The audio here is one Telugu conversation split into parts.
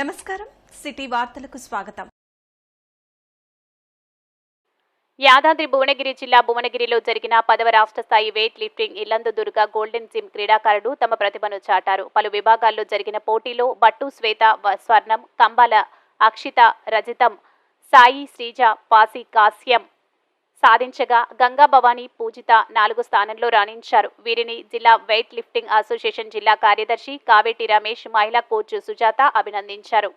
నమస్కారం. సిటీ వార్తలకు స్వాగతం. యాదాద్రి భువనగిరి జిల్లా భువనగిరిలో జరిగిన పదవ రాష్ట్ర స్థాయి weight lifting Illandu Durga golden gym క్రీడాకారుడు తమ ప్రతిభను చాటారు. పలు విభాగాల్లో జరిగిన పోటీలో బట్టు శ్వేత స్వర్ణం కంబాల అక్షిత రజితం సాయి శ్రీజ పాసి కాస్యం సాధించగా గంగా భవానీ పూజిత నాలుగు స్థానంలో రాణించారు. వీరిని జిల్లా వెయిట్ లిఫ్టింగ్ అసోసియేషన్ జిల్లా కార్యదర్శి కావేటి రమేష్ మహిళా కోచ్ సుజాత అభినందించారు.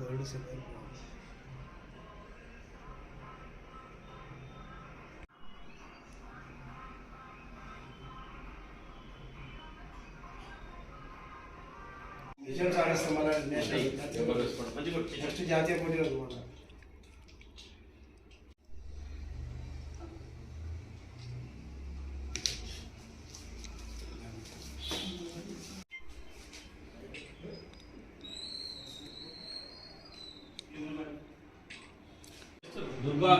వరల్డ్ సిల్వర్ బ్రాంజ్ విజయం సాధిస్తాం మన నేషనల్ నెక్స్ట్ జాతీయ పోటీలకు పోతాం దుర్గా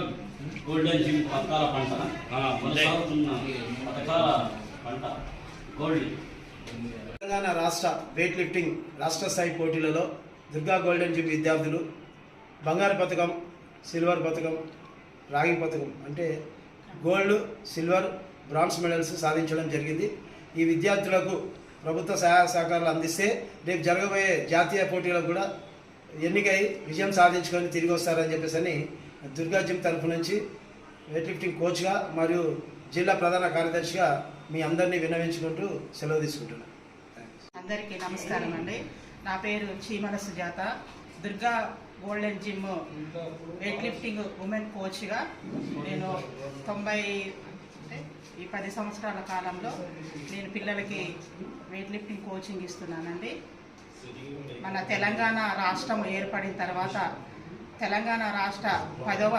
గోల్డెన్ జిమ్ పథకాల పంట కొనసాగుతున్న పథకాల పంట గోల్డ్ తెలంగాణ రాష్ట్ర వెయిట్ లిఫ్టింగ్ రాష్ట్ర స్థాయి పోటీలలో దుర్గా గోల్డెన్ జిమ్ విద్యార్థులు బంగారు పథకం సిల్వర్ పథకం రాగి పథకం అంటే గోల్డ్ సిల్వర్ బ్రాంజ్ మెడల్స్ సాధించడం జరిగింది. ఈ విద్యార్థులకు ప్రభుత్వ సహాయ సహకారాలు అందిస్తే రేపు జరగబోయే జాతీయ పోటీలకు కూడా ఎన్నికై విజయం సాధించుకొని తిరిగి వస్తారని చెప్పేసి అని దుర్గా జిమ్ తరఫు నుంచి వెయిట్ లిఫ్టింగ్ కోచ్గా మరియు జిల్లా ప్రధాన కార్యదర్శిగా మీ అందరినీ విన్నవించుకుంటూ సెలవు తీసుకుంటున్నాను అందరికీ నమస్కారం అండి. నా పేరు Cheemala Sujatha Durga golden gym weight lifting women కోచ్గా నేను తొంభై ఈ పది సంవత్సరాల కాలంలో నేను పిల్లలకి వెయిట్ లిఫ్టింగ్ కోచింగ్ ఇస్తున్నానండి. మన తెలంగాణ రాష్ట్రం ఏర్పడిన తర్వాత తెలంగాణ రాష్ట్ర పదవ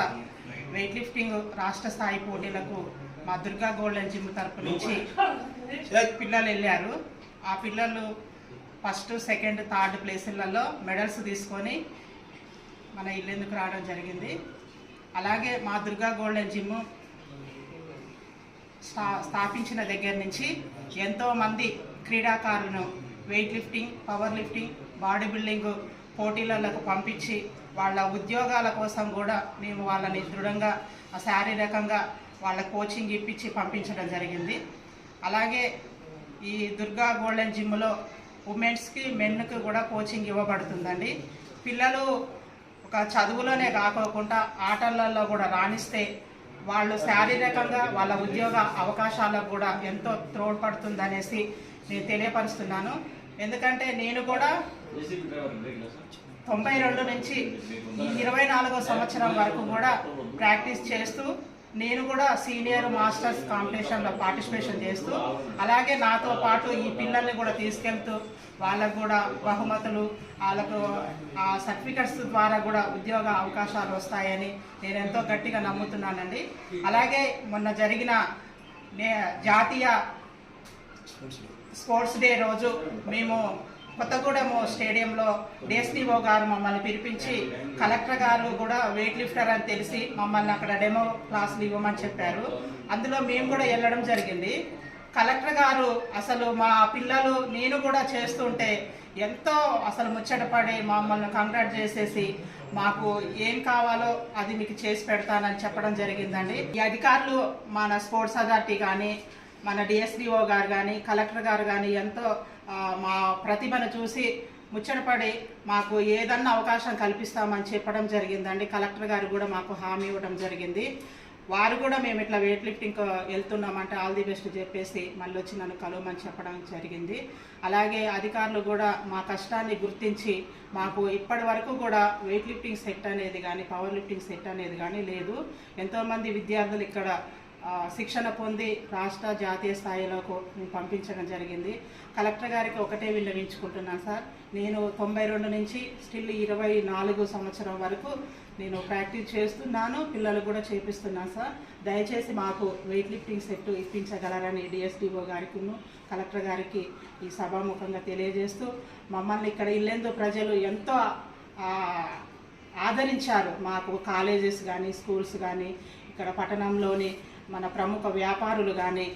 వెయిట్ లిఫ్టింగ్ రాష్ట్ర స్థాయి పోటీలకు మా దుర్గా గోల్డెన్ జిమ్ తరపు నుంచి పిల్లలు వెళ్ళారు. ఆ పిల్లలు ఫస్ట్ సెకండ్ థర్డ్ ప్లేసులలో మెడల్స్ తీసుకొని మన ఇల్లెందుకు రావడం జరిగింది. అలాగే మా దుర్గా గోల్డెన్ జిమ్ స్థా స్థాపించిన దగ్గర నుంచి ఎంతోమంది క్రీడాకారులను weight lifting power lifting body building పోటీలకు పంపించి వాళ్ళ ఉద్యోగాల కోసం కూడా మేము వాళ్ళని దృఢంగా శారీరకంగా వాళ్ళ కోచింగ్ ఇప్పించి పంపించడం జరిగింది. అలాగే ఈ దుర్గా గోల్డెన్ జిమ్లో ఉమెన్స్కి మెన్కి కూడా కోచింగ్ ఇవ్వబడుతుందండి. పిల్లలు ఒక చదువులోనే కాకోకుండా ఆటలలో కూడా రాణిస్తే వాళ్ళు శారీరకంగా వాళ్ళ ఉద్యోగ అవకాశాలకు కూడా ఎంతో తోడ్పడుతుందనేసి నేను తెలియపరుస్తున్నాను. ఎందుకంటే నేను కూడా తొంభై రెండు నుంచి ఇరవై నాలుగో సంవత్సరం వరకు కూడా ప్రాక్టీస్ చేస్తూ నేను కూడా సీనియర్ మాస్టర్స్ కాంపిటీషన్లో పార్టిసిపేషన్ చేస్తూ అలాగే నాతో పాటు ఈ పిల్లల్ని కూడా తీసుకెళ్తూ వాళ్ళకు కూడా బహుమతులు వాళ్ళకు ఆ సర్టిఫికెట్స్ ద్వారా కూడా ఉద్యోగ అవకాశాలు వస్తాయని నేను ఎంతో గట్టిగా నమ్ముతున్నానండి. అలాగే మొన్న జరిగిన నే జాతీయ స్పోర్ట్స్ డే రోజు మేము కొత్తగూడెం స్టేడియంలో డిఎస్డిఓ గారు మమ్మల్ని పిలిపించి కలెక్టర్ గారు కూడా వెయిట్ లిఫ్టర్ అని తెలిసి మమ్మల్ని అక్కడ డెమో క్లాసులు ఇవ్వమని చెప్పారు. అందులో మేము కూడా వెళ్ళడం జరిగింది. కలెక్టర్ గారు అసలు మా పిల్లలు నేను కూడా చేస్తుంటే ఎంతో అసలు ముచ్చటపడి మమ్మల్ని కంగ్రాట్ చేసేసి మాకు ఏం కావాలో అది మీకు చేసి పెడతానని చెప్పడం జరిగిందండి. ఈ అధికారులు మన స్పోర్ట్స్ అథారిటీ కానీ మన డిఎస్డిఓ గారు కానీ కలెక్టర్ గారు కానీ ఎంతో మా ప్రతిభను చూసి ముచ్చటపడి మాకు ఏదన్నా అవకాశం కల్పిస్తామని చెప్పడం జరిగిందండి. కలెక్టర్ గారు కూడా మాకు హామీ ఇవ్వడం జరిగింది. వారు కూడా మేము ఇట్లా వెయిట్ లిఫ్టింగ్ వెళ్తున్నామంటే ఆల్ ది బెస్ట్ చెప్పేసి మళ్ళీ వచ్చి నన్ను కలవమని చెప్పడం జరిగింది. అలాగే అధికారులు కూడా మా కష్టాన్ని గుర్తించి మాకు ఇప్పటి వరకు కూడా వెయిట్ లిఫ్టింగ్ సెట్ అనేది కానీ పవర్ లిఫ్టింగ్ సెట్ అనేది కానీ లేదు. ఎంతోమంది విద్యార్థులు ఇక్కడ శిక్షణ పొంది రాష్ట్ర జాతీయ స్థాయిలోకి పంపించడం జరిగింది. కలెక్టర్ గారికి ఒకటే విన్నవించుకుంటున్నాను సార్ నేను తొంభై రెండు నుంచి స్టిల్ ఇరవై నాలుగు సంవత్సరం వరకు నేను ప్రాక్టీస్ చేస్తున్నాను పిల్లలు కూడా చేపిస్తున్నాను సార్. దయచేసి మాకు వెయిట్ లిఫ్టింగ్ సెట్ ఇప్పించగలరని డిఎస్డిఓ గారికి కలెక్టర్ గారికి ఈ సభాముఖంగా తెలియజేస్తూ మమ్మల్ని ఇక్కడ ఇల్లేందు ప్రజలు ఎంతో ఆదరించారు. మాకు కాలేజెస్ కానీ స్కూల్స్ కానీ ఇక్కడ పట్టణంలోని మన ప్రముఖ వ్యాపారులు కానీ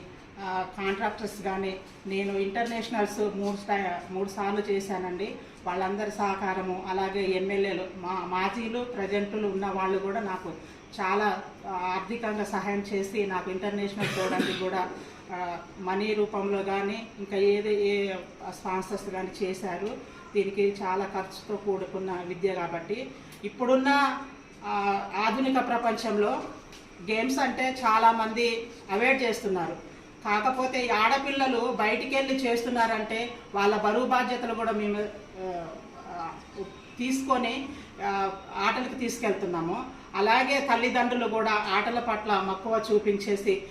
కాంట్రాక్టర్స్ కానీ నేను ఇంటర్నేషనల్స్ మూడు స్థా- మూడు సార్లు చేశానండి. వాళ్ళందరి సహకారము అలాగే ఎమ్మెల్యేలు మా మాజీలు ప్రజెంటులు ఉన్న వాళ్ళు కూడా నాకు చాలా ఆర్థికంగా సహాయం చేసి నాకు ఇంటర్నేషనల్ చూడడానికి కూడా మనీ రూపంలో కానీ ఇంకా ఏది ఏ స్పాన్సర్స్ కానీ చేశారు. దీనికి చాలా ఖర్చుతో కూడుకున్న విద్య కాబట్టి ఇప్పుడున్న ఆధునిక ప్రపంచంలో గేమ్స్ అంటే చాలామంది అవాయిడ్ చేస్తున్నారు. కాకపోతే ఈ ఆడపిల్లలు బయటికి వెళ్ళి చేస్తున్నారంటే వాళ్ళ బరువు బాధ్యతలు కూడా మేము తీసుకొని ఆటలకు తీసుకెళ్తున్నాము. అలాగే తల్లిదండ్రులు కూడా ఆటల పట్ల మక్కువ చూపించేసి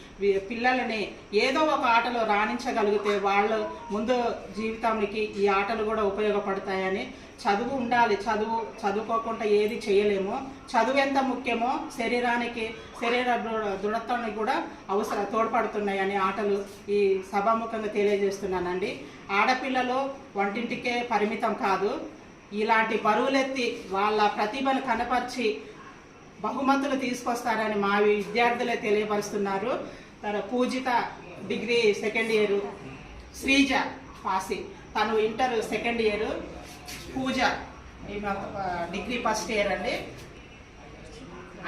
పిల్లలని ఏదో ఒక ఆటలో రాణించగలిగితే వాళ్ళు ముందు జీవితానికి ఈ ఆటలు కూడా ఉపయోగపడతాయని చదువు ఉండాలి. చదువు చదువుకోకుండా ఏది చేయలేము. చదువు ఎంత ముఖ్యమో శరీరానికి శరీర దృఢ- దృఢత్వానికి కూడా అవసరం తోడ్పడుతున్నాయని ఆటలు ఈ సభాముఖంగా తెలియజేస్తున్నానండి. ఆడపిల్లలు వంటింటికే పరిమితం కాదు. ఇలాంటి బరువులెత్తి వాళ్ళ ప్రతిభను కనపరిచి బహుమతులు తీసుకొస్తారని మా విద్యార్థులే తెలియపరుస్తున్నారు. తన Poojitha degree second year Srija పాసి. తను inter second year Pooja degree first year అండి.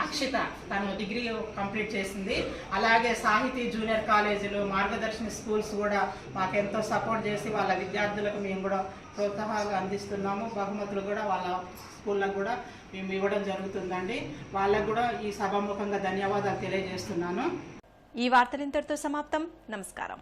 అక్షిత తను డిగ్రీ కంప్లీట్ చేసింది. అలాగే సాహితీ జూనియర్ కాలేజీలు మార్గదర్శిని స్కూల్స్ కూడా మాకెంతో సపోర్ట్ చేసి వాళ్ళ విద్యార్థులకు మేము కూడా ప్రోత్సాహాలు అందిస్తున్నాము. బహుమతులు కూడా వాళ్ళ స్కూళ్ళకు కూడా మేము ఇవ్వడం జరుగుతుందండి. వాళ్ళకు కూడా ఈ సభాముఖంగా ధన్యవాదాలు తెలియజేస్తున్నాను. ఈ వార్తలు ఇంతటితో సమాప్తం. నమస్కారం.